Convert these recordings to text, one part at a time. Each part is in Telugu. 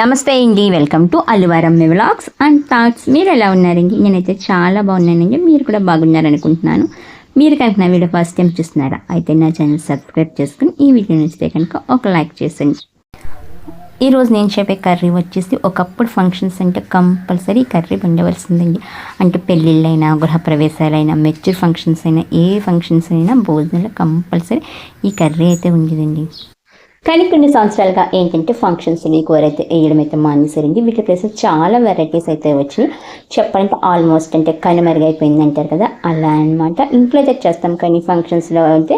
నమస్తే అండి welcome to Alluvaramma vlogs and thoughts. మీరు ఎలా ఉన్నారండి? నేనైతే చాలా బాగున్నానండి. మీరు కూడా బాగున్నారనుకుంటున్నాను. మీరు కనుక నా వీడియో ఫస్ట్ టైం చూస్తున్నారా? అయితే నా ఛానల్ సబ్స్క్రైబ్ చేసుకుని ఈ వీడియో నచ్చితే కనుక ఒక లైక్ చేసండి ఈరోజు నేను చెప్పే కర్రీ వచ్చేసి ఒకప్పుడు ఫంక్షన్స్ అంటే కంపల్సరీ కర్రీ ఉండవలసిందండి అంటే పెళ్ళిళ్ళైనా గృహప్రవేశాలైనా మెచ్యూర్ ఫంక్షన్స్ అయినా ఏ ఫంక్షన్స్ అయినా భోజనంలో కంపల్సరీ ఈ కర్రీ అయితే ఉండేదండి. కానీ కొన్ని సంవత్సరాలుగా ఏంటంటే ఫంక్షన్స్ ఈ అయితే వేయడం అయితే మానేసారండి వీటి ప్లేస్ చాలా వెరైటీస్ అయితే వచ్చినాయి. చెప్పాలంటే ఆల్మోస్ట్ అంటే కనుమరుగైపోయింది అంటారు కదా అలా అనమాట ఇంట్లో అయితే చేస్తాం కానీ ఫంక్షన్స్లో అయితే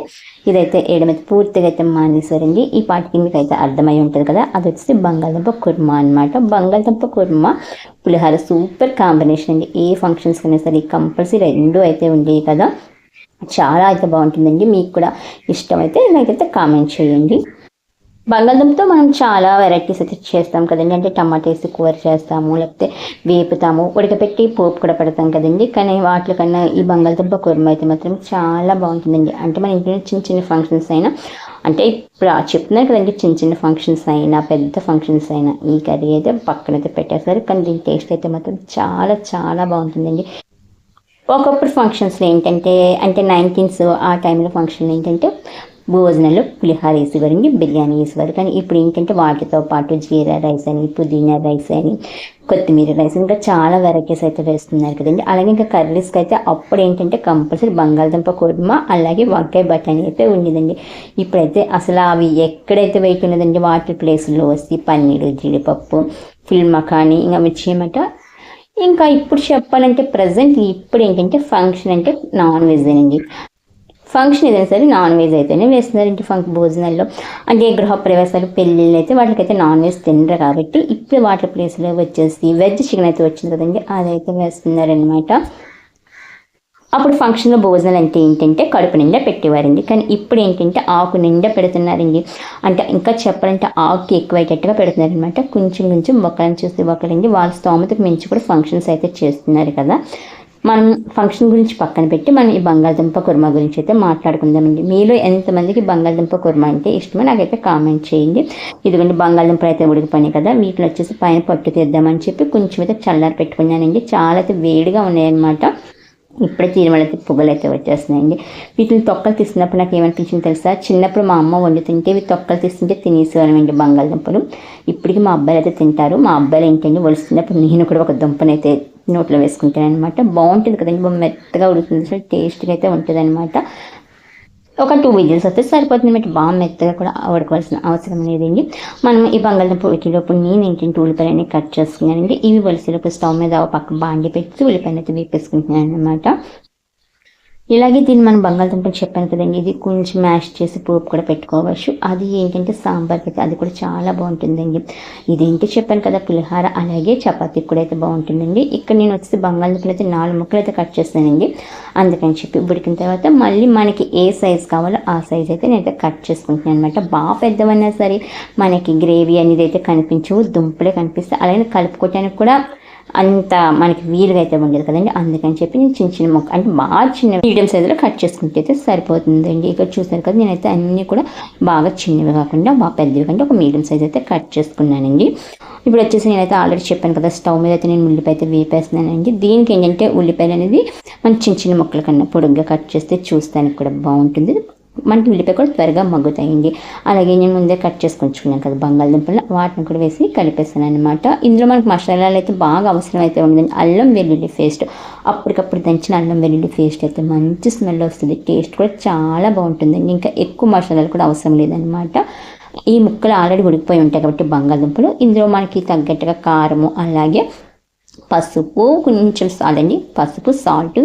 ఇదైతే వేయడం అయితే పూర్తిగా అయితే మానేసారండి ఈ పాటికి మీకు అయితే అర్థమై ఉంటుంది కదా అది వచ్చేసి బంగాళదుంప కుర్మా అనమాట బంగాళదుంప కుర్మా పులిహార సూపర్ కాంబినేషన్ అండి. ఏ ఫంక్షన్స్ అయినా సరే కంపల్సరీ రెండు అయితే ఉండేవి కదా. చాలా అయితే బాగుంటుందండి. మీకు కూడా ఇష్టమైతే నాకైతే కామెంట్ చేయండి. బంగాళదుంపతో మనం చాలా వెరైటీస్ అయితే చేస్తాం కదండి. అంటే టమాటా వేసి కూర చేస్తాము లేకపోతే వేపుతాము ఉడకపెట్టి పోపు కూడా పెడతాం కదండి. కానీ వాటి కన్నా ఈ బంగాళదుంప కుర్మ అయితే మాత్రం చాలా బాగుంటుందండి. అంటే మన ఇంట్లో చిన్న చిన్న ఫంక్షన్స్ అయినా అంటే ఇప్పుడు చెప్తున్నారు కదండి చిన్న చిన్న ఫంక్షన్స్ అయినా పెద్ద ఫంక్షన్స్ అయినా ఈ కర్రీ అయితే పక్కనైతే పెట్టేస్తారు. కానీ దీని టేస్ట్ అయితే మాత్రం చాలా చాలా బాగుంటుందండి. ఒకప్పుడు ఫంక్షన్స్లో ఏంటంటే అంటే నైన్టీన్స్ ఆ టైంలో ఫంక్షన్లు ఏంటంటే భోజనాలు పులిహార వేసేవారండి బిర్యానీ వేసేవారు. కానీ ఇప్పుడు ఏంటంటే వాటితో పాటు జీరా రైస్ అని పుదీనా రైస్ అని కొత్తిమీర రైస్ ఇంకా చాలా వెరైటీస్ అయితే వేస్తున్నారు కదండి. అలాగే ఇంకా కర్రీస్కి అయితే అప్పుడు ఏంటంటే కంపల్సరీ బంగాళదుంప కుర్మ అలాగే వంకాయ బఠానీ అయితే ఉండేదండి. ఇప్పుడైతే అసలు అవి ఎక్కడైతే వెయిట్ వాటి ప్లేస్లో వస్తే పన్నీరు జీడిపప్పు ఫిల్ మకానీ ఇంకా మిర్చి ఇంకా ఇప్పుడు చెప్పాలంటే ప్రజెంట్ ఇప్పుడు ఏంటంటే ఫంక్షన్ అంటే నాన్ వెజ్ అండి. ఫంక్షన్ ఏదైనా సరే నాన్ వెజ్ అయితేనే వేస్తున్నారు ఇంటి ఫంక్ భోజనాల్లో. అంటే గృహప్రవేశాలు పెళ్ళిళ్ళు అయితే వాటికైతే నాన్ వెజ్ తినరు కాబట్టి ఇప్పుడు వాటి ప్లేస్లో వచ్చేసి వెజ్ చికెన్ అయితే వచ్చింది కదండి అదైతే వేస్తున్నారనమాట అప్పుడు ఫంక్షన్లో భోజనాలు అంటే ఏంటంటే కడుపు నిండా పెట్టేవారండి. కానీ ఇప్పుడు ఏంటంటే ఆకు నిండా పెడుతున్నారండి. అంటే ఇంకా చెప్పాలంటే ఆకు ఎక్కువయ్యేటట్టుగా పెడుతున్నారనమాట కొంచెం కొంచెం ఒకరిని చూసి ఒకరండి వాళ్ళ స్తోమతకు మించి కూడా ఫంక్షన్స్ అయితే చేస్తున్నారు కదా. మనం ఫంక్షన్ గురించి పక్కన పెట్టి మనం ఈ బంగాళదుంప కుర్మా గురించి అయితే మాట్లాడుకుందామండి మీలో ఎంతమందికి బంగాళదుంప కుర్మా అంటే ఇష్టమో నాకైతే కామెంట్ చేయండి. ఇదిగోండి బంగాళదుంపలు అయితే ఉడికిపోయినాయి కదా వీటిలో వచ్చేసి పైన పట్టు తీద్దామని చెప్పి కొంచెం అయితే చల్లారి పెట్టుకున్నానండి. చాలా అయితే వేడిగా ఉన్నాయన్నమాట. ఇప్పుడే తీరుమలైతే పొగలు అయితే వచ్చేస్తున్నాయండి. వీటిని తొక్కలు తీసినప్పుడు నాకు ఏమనిపించింది తెలుసా? చిన్నప్పుడు మా అమ్మ వండుతుంటే ఇవి తొక్కలు తీస్తుంటే తినేసేవాళ్ళమండి బంగాళదుంపలు. ఇప్పటికి మా అబ్బాయిలు అయితే తింటారు. మా అబ్బాయిలు ఏంటంటే వలుస్తున్నప్పుడు నేను కూడా ఒక దుంపనైతే నోట్లో వేసుకుంటాను అనమాట బాగుంటుంది కదండి బాగా మెత్తగా ఉడుకుతుంది అసలు టేస్ట్గా అయితే ఉంటుంది అనమాట ఒక టూ విజిల్స్ వస్తే సరిపోతుంది మీకు బాగా మెత్తగా కూడా ఉడకవలసిన అవసరం లేదండి. మనం ఈ బంగాళదుంప ఉడికిలోపు నేను ఏంటంటే ఉల్లిపాయలని కట్ చేసుకున్నానండి. ఇవి వలసలోపు స్టవ్ మీద ఒక పక్క బాండి పెట్టి ఉల్లిపాయలు అయితే వేపేసుకుంటున్నాను అనమాట ఇలాగే దీన్ని మనం బంగాళదుంపలు చెప్పాను కదండి. ఇది కొంచెం మ్యాష్ చేసి పోపు కూడా పెట్టుకోవచ్చు. అది ఏంటంటే సాంబార్కి అయితే అది కూడా చాలా బాగుంటుందండి. ఇదేంటి చెప్పాను కదా పులిహార అలాగే చపాతీకి కూడా అయితే బాగుంటుందండి. ఇక్కడ నేను వచ్చేసి బంగాళదుంపలు అయితే నాలుగు ముక్కలు అయితే కట్ చేస్తానండి. అందుకని చెప్పి ఉడికిన తర్వాత మళ్ళీ మనకి ఏ సైజ్ కావాలో ఆ సైజ్ అయితే నేనైతే కట్ చేసుకుంటున్నాను అనమాట బాగా పెద్దవన్నా సరే మనకి గ్రేవీ అనేది అయితే కనిపించవు దుంపలే కనిపిస్తాయి. అలాగే కలుపుకోవటానికి కూడా అంత మనకి వీలుగా అయితే ఉండదు కదండి. అందుకని చెప్పి నేను చిన్న చిన్న మొక్క అంటే బాగా చిన్న మీడియం సైజులో కట్ చేసుకుంటే అయితే సరిపోతుందండి. ఇక్కడ చూసారు కదా నేనైతే అన్నీ కూడా బాగా చిన్నవి కాకుండా బాగా పెద్దవి కంటే ఒక మీడియం సైజ్ అయితే కట్ చేసుకున్నానండి. ఇప్పుడు వచ్చేసి నేనైతే ఆల్రెడీ చెప్పాను కదా స్టవ్ మీద అయితే నేను ఉల్లిపాయ అయితే వేపేస్తున్నానండి. దీనికి ఏంటంటే ఉల్లిపాయలు అనేది మనం చిన్న చిన్న ముక్కల కన్నా పొడుగ్గా కట్ చేస్తే చూస్తానికి కూడా బాగుంటుంది. మనకి ఉల్లిపాయ కూడా త్వరగా మగ్గుతాయండి. అలాగే నేను ముందే కట్ చేసుకుంటున్నాను కదా బంగాళదుంపలు వాటిని కూడా వేసి కలిపేస్తాను అనమాట ఇందులో మనకు మసాలాలు అయితే బాగా అవసరం అయితే ఉండదండి. అల్లం వెల్లుల్లి పేస్ట్ అప్పటికప్పుడు దంచిన అల్లం వెల్లుల్లి పేస్ట్ అయితే మంచి స్మెల్ వస్తుంది. టేస్ట్ కూడా చాలా బాగుంటుందండి. ఇంకా ఎక్కువ మసాలాలు కూడా అవసరం లేదనమాట ఈ ముక్కలు ఆల్రెడీ ఉడికిపోయి ఉంటాయి కాబట్టి బంగాళదుంపలు. ఇందులో మనకి తగ్గట్టుగా కారము అలాగే పసుపు కొంచెం సాల్ట్ అండి. పసుపు సాల్ట్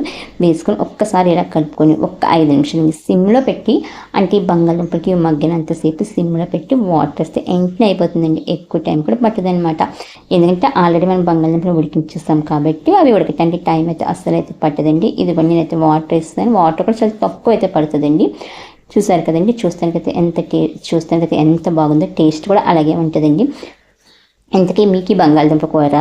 వేసుకొని ఒక్కసారి ఇలా కలుపుకొని ఒక్క ఐదు నిమిషాలు సిమ్లో పెట్టి అంటే బంగాళదుంపలకి మగ్గినంతసేపు సిమ్లో పెట్టి వాటర్ వేస్తే వెంటనే అయిపోతుందండి. ఎక్కువ టైం కూడా పట్టదనమాట ఎందుకంటే ఆల్రెడీ మనం బంగాళదుంపలు ఉడికించేస్తాం కాబట్టి అవి ఉడకటానికి టైం అయితే అస్సలు అయితే పట్టదండి. ఇది కూడా నేనైతే వాటర్ వేస్తాను వాటర్ కూడా చాలా తక్కువ అయితే పడుతుందండి. చూసారు కదండి చూస్తానికైతే ఎంత టే చూస్తానికైతే ఎంత బాగుందో టేస్ట్ కూడా అలాగే ఉంటుందండి. ఇంతకీ మీకు బంగాళదుంప కూర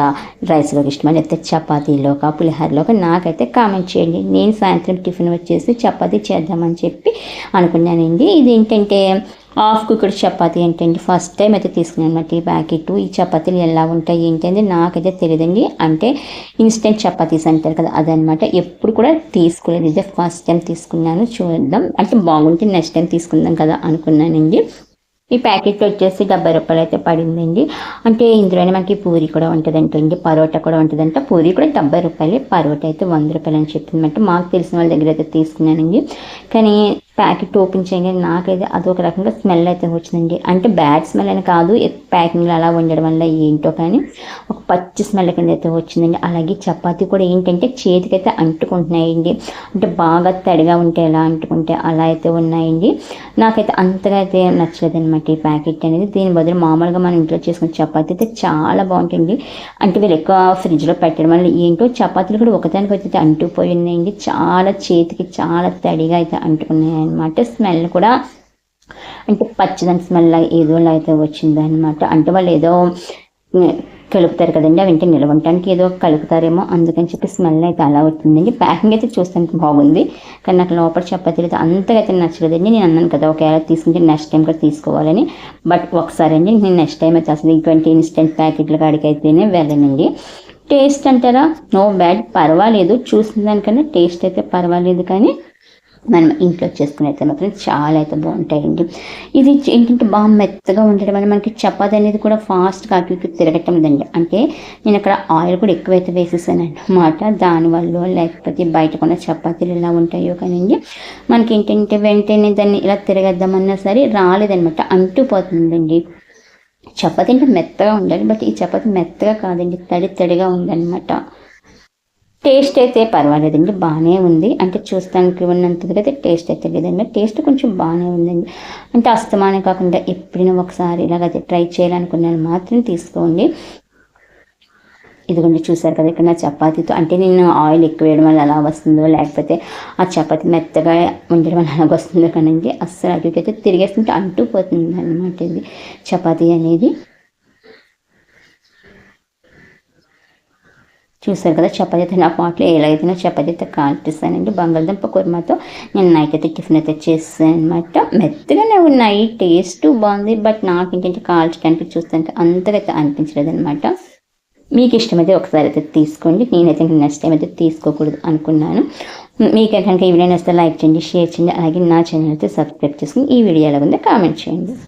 రైస్లోకి ఇష్టమా? లేకపోతే చపాతీలోక పులిహోరలోక? నాకైతే కామెంట్ చేయండి. నేను సాయంత్రం టిఫిన్ వచ్చేసి చపాతీ చేద్దామని చెప్పి అనుకున్నానండి. ఇది ఏంటంటే హాఫ్ కుక్కడ్ చపాతీ ఏంటండి ఫస్ట్ టైం అయితే తీసుకున్నాను అనమాట ఈ ప్యాకెట్ ఈ చపాతీలు ఎలా ఉంటాయి ఏంటంటే నాకైతే తెలియదండి. అంటే ఇన్స్టెంట్ చపాతీస్ అంటారు కదా అదనమాట ఎప్పుడు కూడా తీసుకోలేదు. ఇదే ఫస్ట్ టైం తీసుకున్నాను. చూద్దాం. అంటే బాగుంటే నెక్స్ట్ టైం తీసుకుందాం కదా అనుకున్నానండి. ఈ ప్యాకెట్ వచ్చేసి డెబ్బై రూపాయలు అయితే పడిందండి. అంటే ఇందులోనే మనకి పూరి కూడా ఉంటుందంటండి పరోటా కూడా ఉంటుందంట. పూరి కూడా డెబ్బై రూపాయలు పరోటా అయితే వంద రూపాయలు అని చెప్పిందంటే మాకు తెలిసిన వాళ్ళ దగ్గర అయితే తీసుకున్నానండి. కానీ ప్యాకెట్ ఓపెన్ చేయగానే నాకైతే అదొక రకంగా స్మెల్ అయితే వచ్చిందండి. అంటే బ్యాడ్ స్మెల్ అని కాదు ప్యాకింగ్లో అలా ఉండడం వల్ల ఏంటో కానీ ఒక పచ్చి స్మెల్ కింద అయితే వచ్చిందండి. అలాగే చపాతీ కూడా ఏంటంటే చేతికైతే అంటుకుంటున్నాయండి. అంటే బాగా తడిగా ఉంటే ఎలా అంటుకుంటే అలా అయితే ఉన్నాయండి. నాకైతే అంతగా అయితే నచ్చలేదన్నమాట ఈ ప్యాకెట్ అనేది. దీని బదులు మామూలుగా మనం ఇంట్లో చేసుకున్న చపాతీ అయితే చాలా బాగుంటుంది. అంటే వీళ్ళు ఎక్కువ ఫ్రిడ్జ్లో పెట్టడం వల్ల ఏంటో చపాతీలు కూడా ఒకదానికి అయితే అంటుకుపోయి ఉన్నాయండి. చాలా చేతికి చాలా తడిగా అయితే అంటుకున్నాయండి. అనమాట స్మెల్ కూడా అంటే పచ్చదని స్మెల్ ఏదోలా అయితే వచ్చింది అనమాట అంటే వాళ్ళు ఏదో కలుపుతారు కదండి అవి నిల్వ ఉండటానికి ఏదో కలుపుతారేమో అందుకని చెప్పి స్మెల్ అయితే అలా వచ్చిందండి ప్యాకింగ్ అయితే చూస్తానికి బాగుంది కానీ నాకు లోపల చపాతీలు అయితే అంతగా అయితే నచ్చలేదండి. నేను అన్నాను కదా ఒకవేళ తీసుకుంటే నెక్స్ట్ టైం కూడా తీసుకోవాలని. బట్ ఒకసారి అండి నేను నెక్స్ట్ టైం అయితే అసలు ఇటువంటి ఇన్స్టెంట్ ప్యాకెట్ల కాడికి అయితేనే వెళ్ళనండి. టేస్ట్ అంటారా? నో బ్యాడ్ పర్వాలేదు. చూసిన దానికన్నా టేస్ట్ అయితే పర్వాలేదు కానీ మనం ఇంట్లో చేసుకుని అయితే మాత్రం చాలా అయితే బాగుంటాయండి. ఇది ఏంటంటే బాగా మెత్తగా ఉండడం వల్ల మనకి చపాతి అనేది కూడా ఫాస్ట్గా అటు ఇటు తిరగటం లేదండి. అంటే నేను అక్కడ ఆయిల్ కూడా ఎక్కువైతే వేసేసాను అనమాట దానివల్ల లేకపోతే బయట కొన్న చపాతీలు ఎలా ఉంటాయో కానీ మనకి ఏంటంటే వెంటనే దాన్ని ఇలా తిరగద్దామన్నా సరే రాలేదనమాట అంటుపోతుందండి. చపాతి అంటే మెత్తగా ఉండాలి. బట్ ఈ చపాతి మెత్తగా కాదండి. తడి తడిగా ఉందన్నమాట. టేస్ట్ అయితే పర్వాలేదండి బాగానే ఉంది. అంటే చూస్తానికి ఉన్నంతగా అయితే టేస్ట్ అయితే లేదండి. టేస్ట్ కొంచెం బాగానే ఉందండి. అంటే అస్తమానే కాకుండా ఎప్పుడైనా ఒకసారి ఇలాగైతే ట్రై చేయాలనుకున్నాను మాత్రం తీసుకోండి. ఇదిగోండి చూసారు కదా ఇక్కడ నా చపాతీతో. అంటే నేను ఆయిల్ ఎక్కువ వేయడం వల్ల అలా వస్తుందో లేకపోతే ఆ చపాతి మెత్తగా ఉండడం వల్ల అలాగ వస్తుందో కానీ అస్సలు అటుకైతే తిరిగేస్తుంటే అంటూ పోతుంది అనమాట ఇది చపాతీ అనేది. చూసారు కదా చపాతీ నా పాట్లో ఎలాగైతే చపాతీ చపాతీతో కాల్పిస్తానండి బంగాళదుంప కుర్మాతో నేను నైట్ అయితే టిఫిన్ అయితే చేస్తాను అనమాట మెత్తగానే ఉన్నాయి టేస్ట్ బాగుంది బట్ నాకు ఏంటంటే కాల్చడానికి చూస్తానికి అంతగా అయితే అనిపించలేదు అనమాట మీకు ఇష్టమైతే ఒకసారి అయితే తీసుకోండి. నేనైతే నెక్స్ట్ టైం అయితే తీసుకోకూడదు అనుకున్నాను. మీకు కనుక ఈ వీడియో నచ్చితే లైక్ చేయండి షేర్ చేయండి అలాగే నా ఛానల్ అయితే సబ్స్క్రైబ్ చేసుకుని ఈ వీడియో ఎలా ఉందో కామెంట్ చేయండి.